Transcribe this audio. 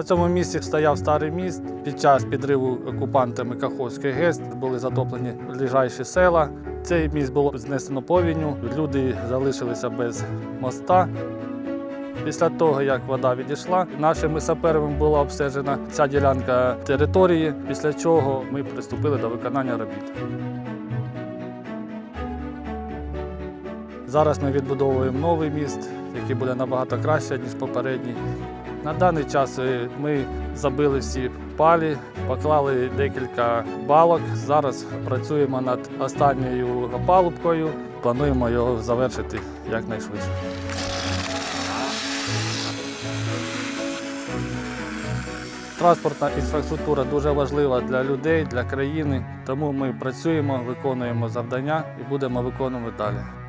На цьому місці стояв старий міст. Під час підриву окупантами Каховської ГЕС були затоплені ближайші села. Цей міст було знесено повінню. Люди залишилися без моста. Після того, як вода відійшла, нашими саперами була обстежена ця ділянка території, після чого ми приступили до виконання робіт. Зараз ми відбудовуємо новий міст, який буде набагато краще, ніж попередній. На даний час е, ми забили всі палі, поклали декілька балок. Зараз працюємо над останньою опалубкою. Плануємо його завершити якнайшвидше. Транспортна інфраструктура дуже важлива для людей, для країни. Тому ми працюємо, виконуємо завдання і будемо виконувати далі.